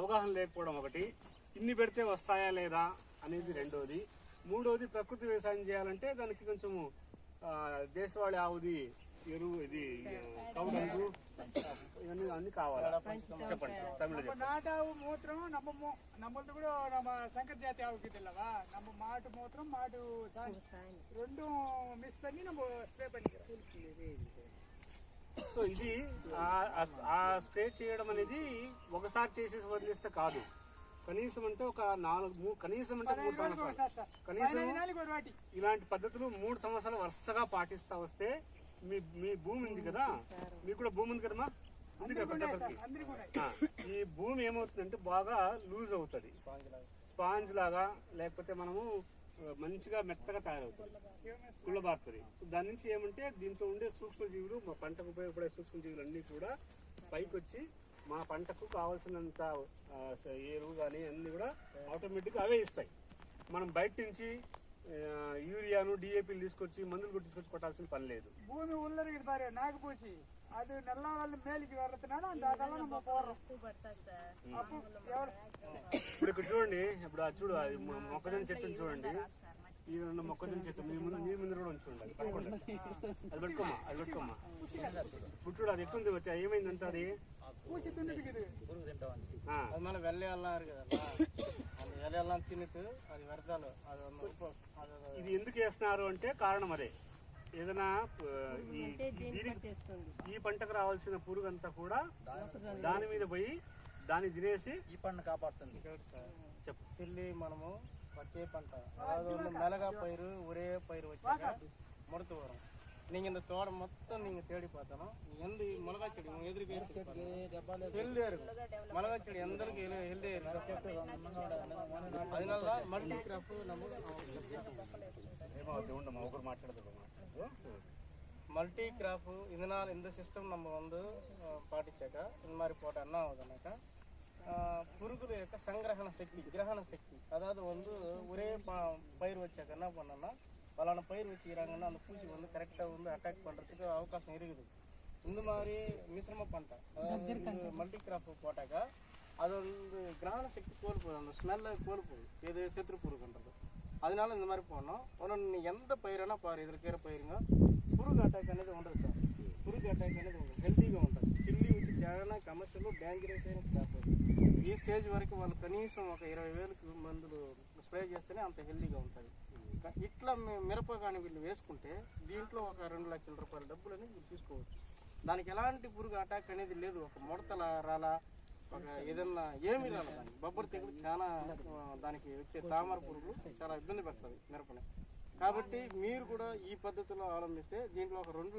అవగాహన లేకపోవడం ఒకటి ఇన్ని పెడితే వస్తాయా లేదా అనేది రెండోది మూడోది ప్రకృతి వ్యవసాయం చేయాలంటే దానికి కొంచెము ఆ, దేశవాళీ ఆవుది ఎరువు ఇది కౌడంగు ఇవన్నీ అన్ని కావాలి చెప్పండి తమిళ நம்ம చెప్పండి நாட்டாவு மூத்திரம் நம்ம மூ- நம்மளது கூட நம்ம சங்கர் ஜாதி ஆவுக்குது இல்லவா நம்ம மாட்டு மூத்திரம் மாட்டு சாணி ரெண்டும் மிஸ் பண்ணி நம்ம ஸ்ப்ரே பண்ணிக்கிறோம் సో ఇది ఆ- స్ప్రే చేయడం అనేది ఒకసారి చేసేసి వదిలేస్తే కాదు. కనీసం అంటే ఒక నాలుగు కనీసం అంటే మూడు సంవత్సరాలు. Sir sir. కనీసం ఇలాంటి పద్ధతులు మూడు సంవత్సరాలు వరుసగా పాటిస్తా వస్తే మీ మీ భూమి ఉంది కదా? మీకు కూడా భూమి ఉంది కదమ్మా? ఉంది కదా ఈ భూమి ఏమవుతుందంటే బాగా లూజ్ అవుతుంది. స్పాంజ్ లాగా లేకపోతే మనము మంచిగా మెత్తగా తయారవుతుంది. కుళ్ళబారుతుంది సో దాని నుంచి ఏమంటే దీంట్లో ఉండే సూక్ష్మజీవులు మా పంటకు ఉపయోగపడే సూక్ష్మజీవులు అన్నీ కూడా పైకి వచ్చి మా పంటకు కావాల్సినంత ఎరువు కానీ అన్ని కూడా ఆటోమేటిక్గా అవే ఇస్తాయి. మనం బయట నుంచి యూరియాను డిఏపీలు తీసుకొచ్చి మందులు కొట్టించుకొచ్చి కొట్టాల్సిన పని లేదు. భూమి ఉల్లరికి నాకు పోసి అది నెల వాళ్ళు మేలికి ఇప్పుడు ఇక్కడ చూడండి ఇప్పుడు చూడు అది మొక్కజొన్న చెట్టు చూడండి. ఈ రెండు మొక్కజొన్న చెట్టు మీ ముందు మీ ముందు కూడా ఉంచుండి అది పట్టుకోండి. అది పెట్టుకోమా అది పెట్టుకోమా పుట్టుడు అది ఎక్కువ వచ్చా ఏమైందంటే అది? వెళ్ళే వెళ్ళారు కదా. ಅದೆಲ್ಲ ತಿನ್ನಿಟ್ಟು ಅದು ವ್ಯರ್ಥಾಲು ఇది ఎందుకు వేస్తున్నారు అంటే కారణం అదే. ఏదైనా ఈ పంటకు రావాల్సిన పురుగు అంతా కూడా దాని మీద పోయి దాన్ని తినేసి ఈ పంట కాపాడుతుంది. చెప్పు. మనము పట్టే పంట. మెలగా పైరు ఒరే పైరు వచ్చాక ముడత వరం நீங்க இந்த தோடம் மொத்தம் நீங்க தேடி பார்த்தாலும் எந்த மிளகா செடி உங்க எதிர்க்கு ஹெல்தியா இருக்கும். மிளகா செடி எந்த அளவுக்கு ஹெல்தியா அதனால தான் மல்டி கிராஃப்ட் நம்ம மல்டி கிராஃப் இதனால் இந்த சிஸ்டம் நம்ம வந்து பாட்டிச்சாக்கா இந்த மாதிரி போட்டால் என்ன ஆகுதுனாக்கா పురుగుల சங்கிரகண சக்தி கிரகண சக்தி. அதாவது வந்து ஒரே ப பயிர் వచ్చాక என்ன பண்ணோன்னா பலான பயிர் வச்சுக்கிறாங்கன்னா அந்த பூச்சி வந்து கரெக்டாக வந்து அட்டாக் பண்ணுறதுக்கு அவகாசம் இருக்குது. இந்த மாதிரி மிசிரமாக பண்ணிட்டேன். அதாவது மல்டி கிராப் போட்டாக்கா அது வந்து கிராண சக்தி கோல் போகுது. அந்த ஸ்மெல்ல கோல் போகுது. இது செத்துருப்புருக்குன்றது அதனால இந்த மாதிரி போனோம் ஒன்று எந்த பயிரானா பாரு இதில் இருக்கிற பயிருங்க. குறுக்கு அட்டாக் అనేది ఉండదు సార్ పురుగు అటాక్ అనేది ఉండదు హెల్తీగా ఉంటుంది చిల్లి వచ్చి చాలా కమర్షియల్ డేంజరస్ అయిన క్రాప్ ఈ స్టేజ్ వరకు వాళ్ళు కనీసం ఒక ఇరవై వేలకు మందులు స్ప్రే చేస్తేనే అంత హెల్దీగా ఉంటుంది. ఇట్లా మిరప కానీ వీళ్ళు వేసుకుంటే దీంట్లో ఒక రెండు లక్షల రూపాయల డబ్బులు అనేది వీళ్ళు తీసుకోవచ్చు. దానికి ఎలాంటి పురుగు అటాక్ అనేది లేదు. ఒక ముడతల రాలా ఒక ఏదన్నా ఏమి రాలా దానికి. బొబ్బరి తెగులు చాలా దానికి వచ్చే తామర పురుగులు చాలా ఇబ్బంది పెడుతుంది మిరపని. కాబట్టి మీరు కూడా ఈ పద్ధతిలో అవలంబిస్తే దీంట్లో ఒక రెండు